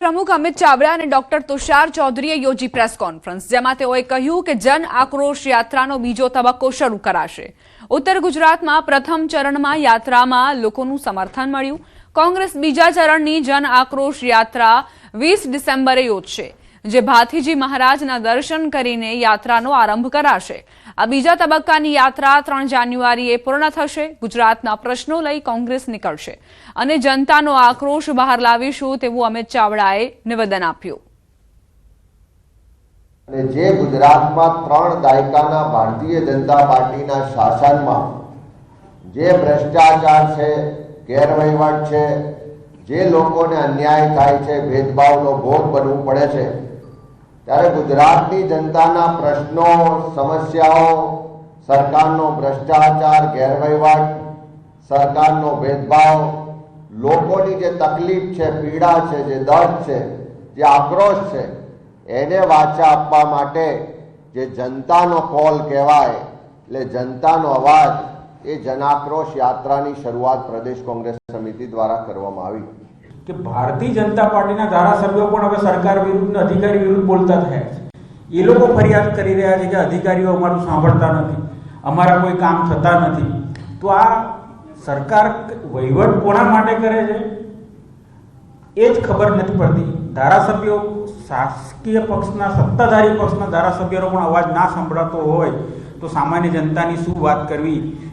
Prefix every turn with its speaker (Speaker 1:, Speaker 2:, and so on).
Speaker 1: પ્રમુખ અમિત ચાવડા અને ડોક્ટર તુષાર ચૌધરીએ યોજી પ્રેસ કોન્ફરન્સ, જેમાં તેઓએ કહ્યું કે જન આક્રોશ યાત્રાનો બીજો તબક્કો શરૂ કરાશે. ઉત્તર ગુજરાતમાં પ્રથમ ચરણમાં યાત્રામાં લોકોનું સમર્થન મળ્યું. કોંગ્રેસ બીજા ચરણની જન આક્રોશ યાત્રા વીસ ડિસેમ્બરે યોજશે. જે ભાથીજી મહારાજના દર્શન કરીને યાત્રાનો આરંભ કરાશે. આ બીજા તબક્કાની યાત્રા ત્રણ જાન્યુઆરીએ પૂર્ણ થશે. ગુજરાતના પ્રશ્નો લઈ કોંગ્રેસ નીકળશે. અને જનતાનો આક્રોશ બહાર લાવીશું તેવું અમિત ચાવડાએ નિવેદન આપ્યું.
Speaker 2: જે ગુજરાતમાં ત્રણ દાયકાના ભારતીય જનતા પાર્ટીના શાસનમાં જે ભ્રષ્ટાચાર છે, ગેરવહીવટ છે, જે લોકોને અન્યાય થાય છે, ભેદભાવનો ભોગ બનવું પડે છે ત્યારે ગુજરાતની જનતાના પ્રશ્નો, સમસ્યાઓ, સરકારનો ભ્રષ્ટાચાર, ગેરવહીવટ, સરકારનો ભેદભાવ, લોકોની જે તકલીફ છે, પીડા છે, જે દર્દ છે, જે આક્રોશ છે, એને વાચા આપવા માટે જે જનતાનો કોલ કહેવાય, એટલે જનતાનો અવાજ એ જનાક્રોશ યાત્રાની શરૂઆત પ્રદેશ કોંગ્રેસ સમિતિ દ્વારા કરવામાં આવી.
Speaker 3: કે ભારતીય જનતા પાર્ટીના ધારાસભ્યો પણ હવે સરકાર વિરુદ્ધ અધિકારી વિરુદ્ધ બોલતા થયા છે. એ લોકો ફરિયાદ કરી રહ્યા છે કે અધિકારીઓ અમારું સાંભળતા નથી, અમારા કોઈ કામ થતા નથી. તો આ સરકાર વહીવટ કોના માટે કરે છે? એ જ ખબર નથી પડતી. ધારાસભ્યો શાસકીય પક્ષના, સત્તાધારી પક્ષના ધારાસભ્યોનો પણ અવાજ ના સંભળાતો હોય તો સામાન્ય જનતાની શું વાત કરવી?